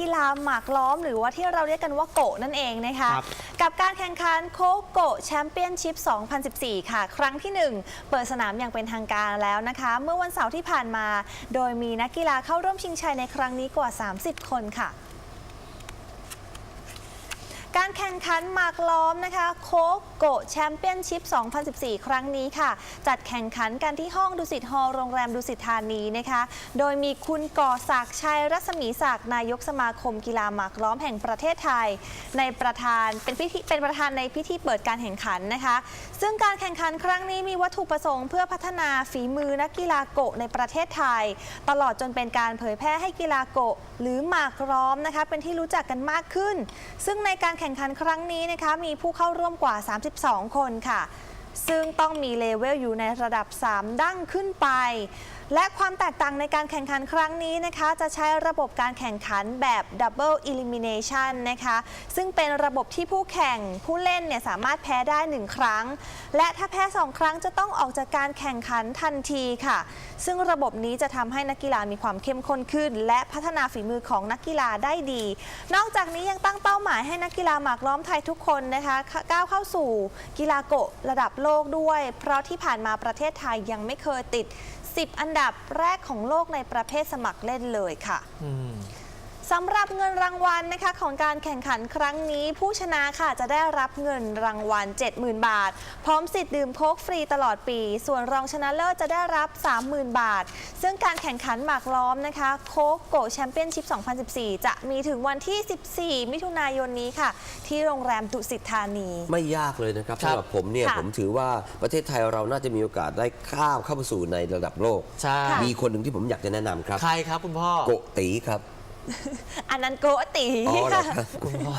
กีฬาหมากล้อมหรือว่าที่เราเรียกกันว่าโกะนั่นเองนะคะ ครับกับการแข่งขันโคโกะแชมเปี้ยนชิพ 2014 ค่ะ ครั้งที่ 1 เปิดสนามอย่างเป็นทางการแล้วนะคะ เมื่อวันเสาร์ที่ผ่านมา โดยมีนักกีฬาเข้าร่วมชิงชัยในครั้งนี้กว่า 30 คนค่ะ การแข่งขันหมากล้อมนะคะโคโกแชมเปี้ยนชิพ 2014 ครั้งนี้ค่ะ จัดแข่งขันกันที่ห้องดุสิตฮอลล์โรงแรมดุสิตธานีนะคะ โดยมีคุณก่อศักดิ์ชัยรัศมีศักดิ์นายกสมาคมกีฬาหมากล้อมแห่งประเทศไทย ในประธานเป็นพิธีเป็นประธานในพิธีเปิดการแข่งขันนะคะ ซึ่งการแข่งขันครั้งนี้มีวัตถุประสงค์เพื่อพัฒนาฝีมือนักกีฬาโกะในประเทศไทย ตลอดจนเป็นการเผยแพร่ให้กีฬาโกะหรือหมากล้อมนะคะ เป็นที่รู้จักกันมากขึ้น ซึ่งในการแข่งขันครั้งนี้นะคะ มีผู้เข้าร่วมกว่า 32 คนค่ะ ซึ่งต้องมีเลเวลอยู่ในระดับ 3 ดั้งขึ้นไป และความแตกต่างในการแข่งขันครั้งนี้นะคะ จะใช้ระบบการแข่งขันแบบ Double Elimination นะคะ ซึ่งเป็นระบบที่ผู้แข่งผู้เล่นเนี่ยสามารถแพ้ได้ 1 ครั้ง และถ้าแพ้ 2 ครั้งจะต้องออกจากการแข่งขันทันทีค่ะ ซึ่งระบบนี้จะทำให้นักกีฬามีความเข้มข้นขึ้น และพัฒนาฝีมือของนักกีฬาได้ดี นอกจากนี้ยังตั้งเป้าายให้นักกีฬาหมากล้อมไทยทุกคนนะคะก้าวเข้าสู่กีฬาโกะระดับโลกด้วย เพราะที่ผ่านมาประเทศไทยยังไม่เคยติด 10 อันดับแรกของโลกในประเภทสมัครเล่นเลยค่ะอืมสำหรับเงินรางวัลนะคะของการแข่งขันครั้งนี้ ผู้ชนะค่ะจะได้รับเงินรางวัล 70,000 บาท พร้อมสิทธิ์ดื่มโค้กฟรีตลอดปี ส่วนรองชนะเลิศจะได้รับ 30,000 บาท ซึ่งการแข่งขันหมากล้อมนะคะโค้กโกแชมเปี้ยนชิพ 2014 จะมีถึงวันที่ 14 มิถุนายนนี้ค่ะ ที่โรงแรมดุสิตธานี ไม่ยากเลยนะครับครับ สำหรับผมเนี่ยค่ะผมถือว่าประเทศไทยเราน่าจะมีโอกาสได้ข้ามเข้าไปสู่ในระดับโลก ใช่มีคนหนึ่งที่ผมอยากจะแนะนำครับ ใครครับคุณพ่อ โกตีครับอันนั้นโกติอ๋อเหรอค่ะ ครับคุณพ่อ